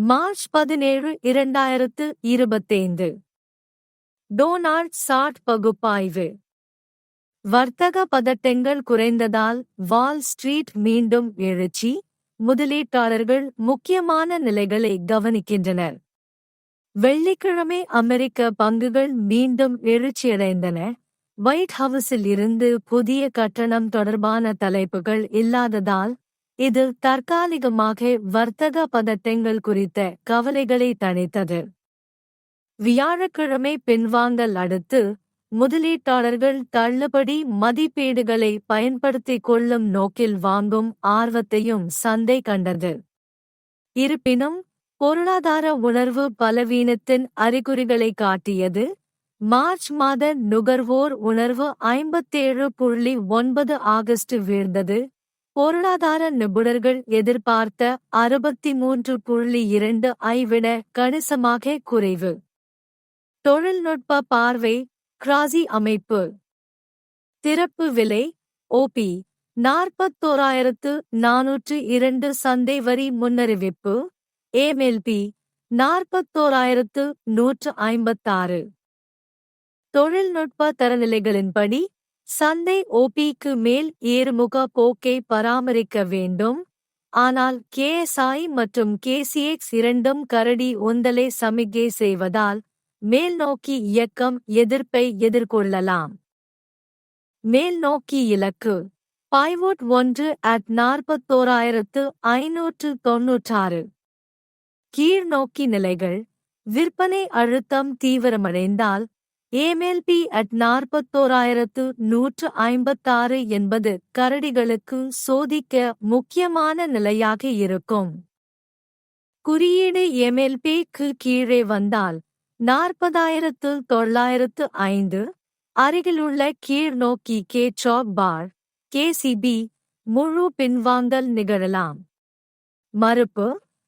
March பதினேழு இரண்டாயிரத்து இருபத்தைந்து. டோனால்ட் சாட் பகுப்பாய்வு. வர்த்தக பதட்டங்கள் குறைந்ததால் வால் ஸ்ட்ரீட் மீண்டும் எழுச்சி முதலீட்டாளர்கள் முக்கியமான நிலைகளை கவனிக்கின்றனர். வெள்ளிக்கிழமை அமெரிக்க பங்குகள் மீண்டும் எழுச்சியடைந்தன. ஒயிட் ஹவுஸில் இருந்து புதிய கட்டணம் தொடர்பான தலைப்புகள் இல்லாததால் இது தற்காலிகமாக வர்த்தக பதட்டங்கள் குறித்த கவலைகளை தணித்தது. வியாழக்கிழமை பின்வாங்கல் அடுத்து முதலீட்டாளர்கள் தள்ளுபடி மதிப்பீடுகளை பயன்படுத்திக் கொள்ளும் நோக்கில் வாங்கும் ஆர்வத்தையும் சந்தை கண்டது. இருப்பினும் பொருளாதார உணர்வு பலவீனத்தின் அறிகுறிகளை காட்டியது. மார்ச் மாத நுகர்வோர் உணர்வு ஐம்பத்தேழு புள்ளி ஒன்பது ஆகஸ்ட் வீழ்ந்தது. பொருளாதார நிபுணர்கள் எதிர்பார்த்த அறுபத்தி மூன்று புள்ளி இரண்டு ஐ விட கணிசமாக குறைவு. தொழில்நுட்ப பார்வை கிராசி அமைப்பு. திறப்பு விலை ஓபி நாற்பத்தோராயிரத்து நாநூற்று இரண்டு சந்தை வரி முன்னறிவிப்பு ஏமெல்பி நாற்பத்தோராயிரத்து நூற்று ஐம்பத்தாறு. தொழில்நுட்ப தரநிலைகளின்படி சந்தை ஓபிக்கு மேல் ஏறுமுக போக்கை பராமரிக்க வேண்டும். ஆனால் கேஎஸ்ஐ மற்றும் கேசிஎக்ஸ் இரண்டும் கரடி ஒந்தலை சமிகை செய்வதால் மேல்நோக்கி இயக்கம் எதிர்ப்பை எதிர்கொள்ளலாம். மேல்நோக்கி இலக்கு. பாய்வுட் ஒன்று அட் நாற்பத்தோராயிரத்து ஐநூற்று தொன்னூற்றாறு. கீழ்நோக்கி நிலைகள். விற்பனை அழுத்தம் தீவிரமடைந்தால் ஏமெல்பி அட் நாற்பத்தோராயிரத்து நூற்று ஐம்பத்தாறு என்பது கரடிகளுக்கு சோதிக்க முக்கியமான நிலையாக இருக்கும். குறியீடு எம்எல்பிக்கு கீழே வந்தால் நாற்பதாயிரத்து தொள்ளாயிரத்து ஐந்து அருகிலுள்ள கீழ்நோக்கி கே சாப் பார் கேசிபி முழு பின்வாங்கல் நிகழலாம். மறுப்பு